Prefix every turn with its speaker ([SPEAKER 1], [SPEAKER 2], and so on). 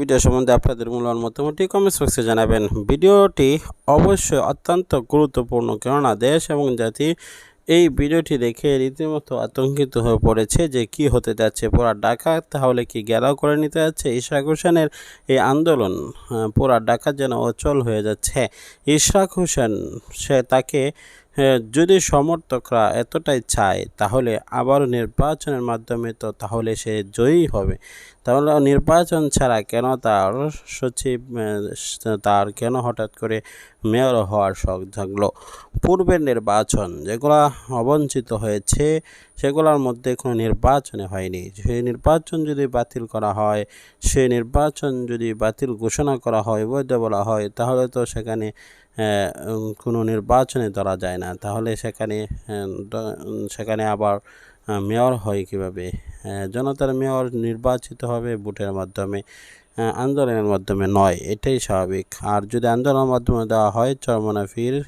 [SPEAKER 1] Video সম্বন্ধে আপনাদের মূল্যবান মতামতটি কমেন্টস বক্সে জানাবেন। ভিডিওটি অবশ্যই অত্যন্ত গুরুত্বপূর্ণ, কেননা দেশ এবং জাতি এই ভিডিওটি দেখে রীতিমতো আতঙ্কিত হয়ে পড়েছে যে কি হতে যাচ্ছে। পুরা ঢাকা তাহলে কি ঘেরাও করে নিতে যাচ্ছে? ইশরাক হোসেনের এই আন্দোলন পুরা ঢাকা যেন অচল হয়ে যাচ্ছে। ইশরাক হোসেন, সে তাকে যদি সমর্থকরা এতটাই চায়, তাহলে আবারও নির্বাচনের মাধ্যমে তো তাহলে সে জয়ী হবে। তাহলে নির্বাচন ছাড়া কেন তার সচিব তার কেন হঠাৎ করে মেয়র হওয়ার শখ জাগলো। পূর্বের নির্বাচন যেগুলা অবঞ্চিত হয়েছে, সেগুলোর মধ্যে কোনো নির্বাচনে হয়নি। সেই নির্বাচন যদি বাতিল করা হয় সেই নির্বাচন যদি বাতিল ঘোষণা করা হয়, বৈধ বলা হয়, তাহলে তো সেখানে কোনো নির্বাচনে ধরা যায় না। তাহলে সেখানে সেখানে আবার মেয়র হয় কীভাবে? জনতার মেয়র নির্বাচিত হবে ভোটের মাধ্যমে আন্দোলনের মাধ্যমে নয়, এটাই স্বাভাবিক। আর যদি আন্দোলনের মাধ্যমে দেওয়া হয়, চরমনাফির